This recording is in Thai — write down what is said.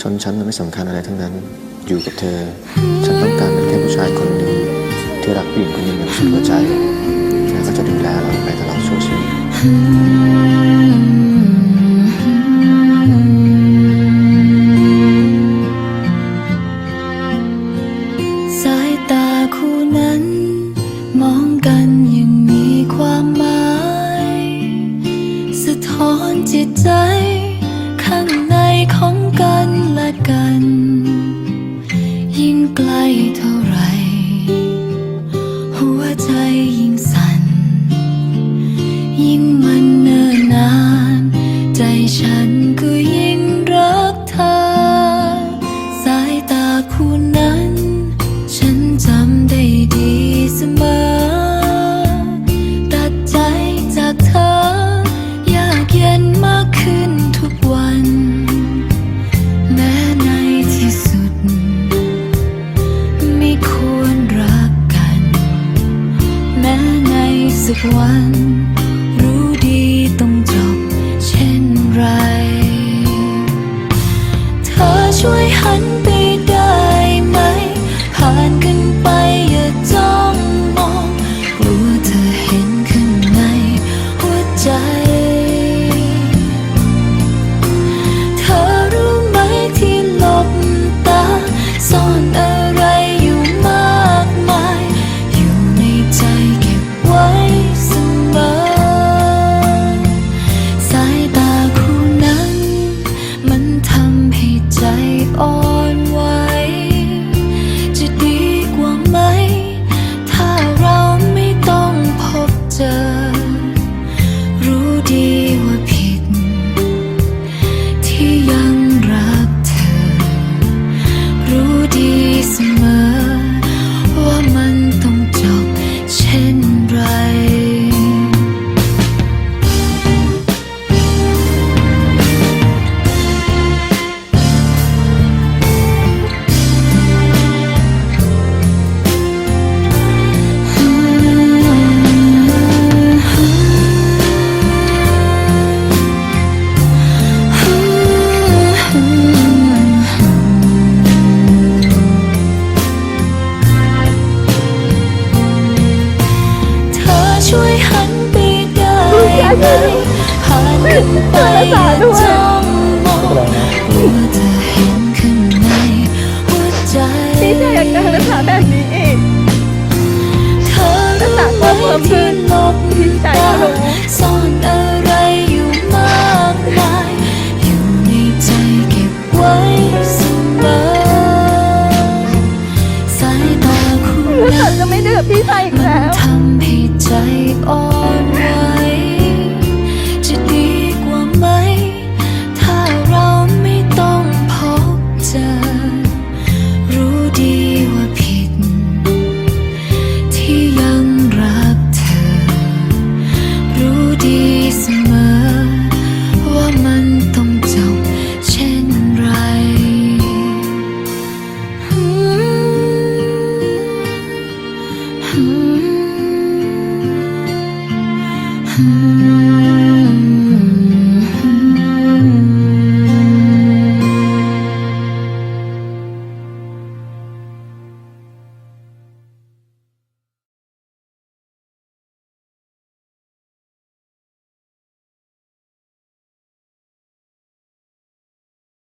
ชนชั้นมันไม่สำคัญอะไรทั้งนั้น อยู่กับเธอ ฉันต้องการเป็นแค่ผู้ชายคนหนึ่งที่รักผู้หญิงคนหนึ่งอย่างสุดหัวใจและก็จะดูแลเราไปตลอดชั่วชีวิตสายต สักวัน รู้ดีต้องจบเช่นไร เธอช่วยหันไป เลยหันไปจ้องมองว่าจะเห็นข้างในหัวใจพี่ชายอยากได้รักษาแบบนี้อีกรักษาเพิ่มเพิ่มขึ้นพี่ชายก็รู้ Mm-hmm.